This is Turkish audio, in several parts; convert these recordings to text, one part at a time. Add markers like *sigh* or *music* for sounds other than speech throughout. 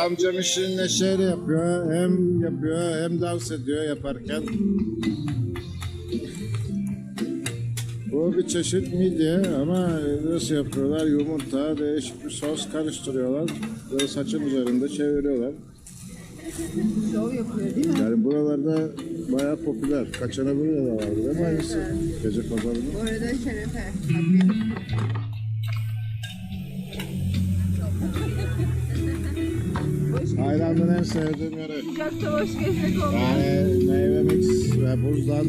amcam işini neşeyle yapıyor. Hem yapıyor hem dans ediyor yaparken. Bu bir çeşit midye ama nasıl yapıyorlar? Yumurta, değişik bir sos karıştırıyorlar. Böyle saçın üzerinde çeviriyorlar. Şov yapıyor değil mi? Yani buralarda bayağı popüler. Kaçana burada da vardı değil mi aynısı? Gece pazarında. Bu arada şerefe. Tabii. Tayland'ın en sevdiğim yeri. Sıcakta boş gezmek olmaz. Yani meyve mix ve buzdan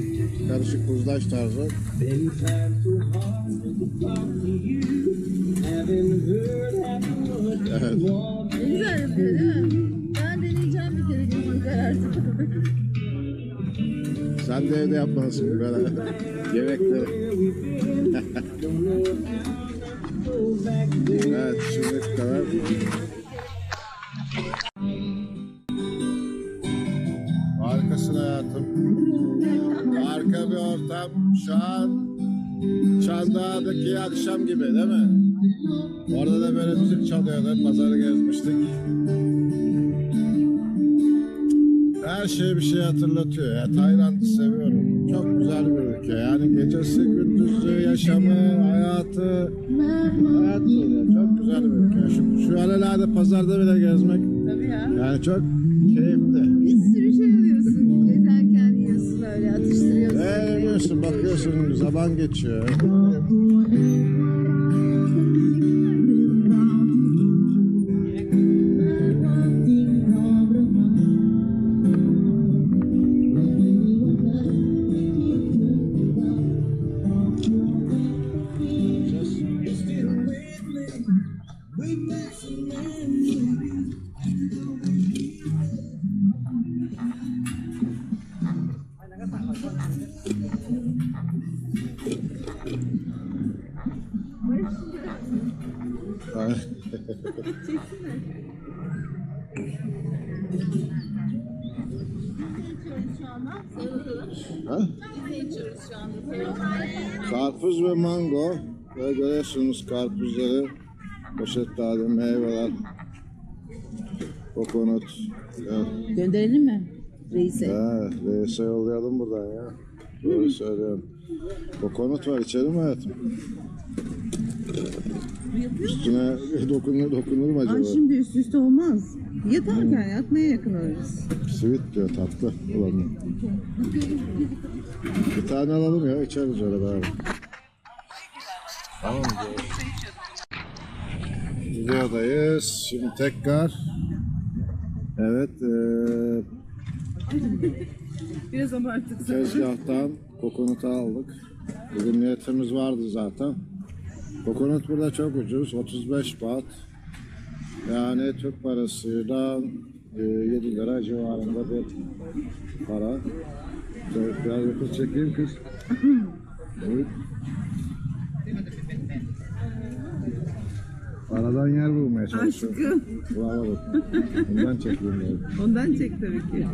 karışık buzdaş tarzı. Evet. güzel yapıyor değil mi? Ben deneyeceğim bir kere gözüm. Sen de evde yapmalısın böyle yemekleri. *laughs* Evet şimdi kadar. Harikasın hayatım. Harika bir ortam. Şu an Çandağ'daki akşam gibi değil mi? Orada da böyle müzik çalıyordu. Pazarı gezmiştik. Her şey bir şey hatırlatıyor. Ya, Tayland'ı seviyorum. Çok güzel bir ülke. Yani gecesi, gündüzü, yaşamı, hayatı. Hayat. Çok güzel bir ülke. Şu, şu alelade pazarda bile gezmek Tabii ya. yani çok keyifli. Bir sürü şey alıyorsun. Ne yiyorsun, bakıyorsun, zaman geçiyor. Ha? Ne içiyoruz şu anda? Sarılıyor. Karpuz ve mango. Ve görüyorsunuz karpuzları, poşetlerde meyveler, kokonut. Gönderelim mi? Reis'e. ha, reise yollayalım buradan ya. Doğru söylüyorum. Kokonut var içelim mi hayatım? Üstüne *laughs* dokunur, dokunur mu Ay acaba? şimdi üst üste olmaz. Yatarken yatmaya yakın alırız. Sweet diyor tatlı olanı. Bir tane alalım ya içeriz öyle beraber. Tamam mı? Videodayız. Şimdi tekrar Evet eee Biraz abarttık. tezgahtan kokonutu aldık. Bugün niyetimiz vardı zaten. Kokonut burada çok ucuz. 35 baht. Yani Türk parasıyla e, 7 lira civarında bir para. Biraz yakın çekeyim kız. Evet. Aradan yer bulmaya çalışıyorum. Aşkım. Bulamadım. Bundan çekeyim. Ondan çek tabii ki.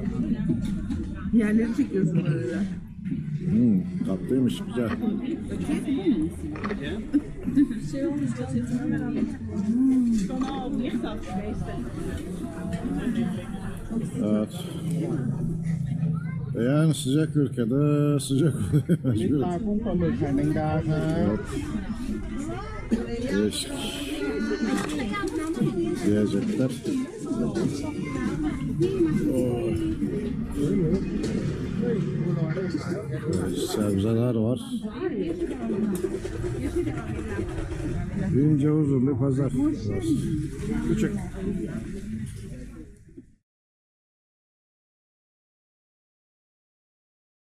Yerleri çekiyorsun arada. Hmm, tatlıymış güzel. Evet. E yani sıcak ülkede sıcak oluyor. *laughs* Evet. Değişik. Diyecekler. Oh. Sebzeler var. İnce uzun bir pazar. Küçük.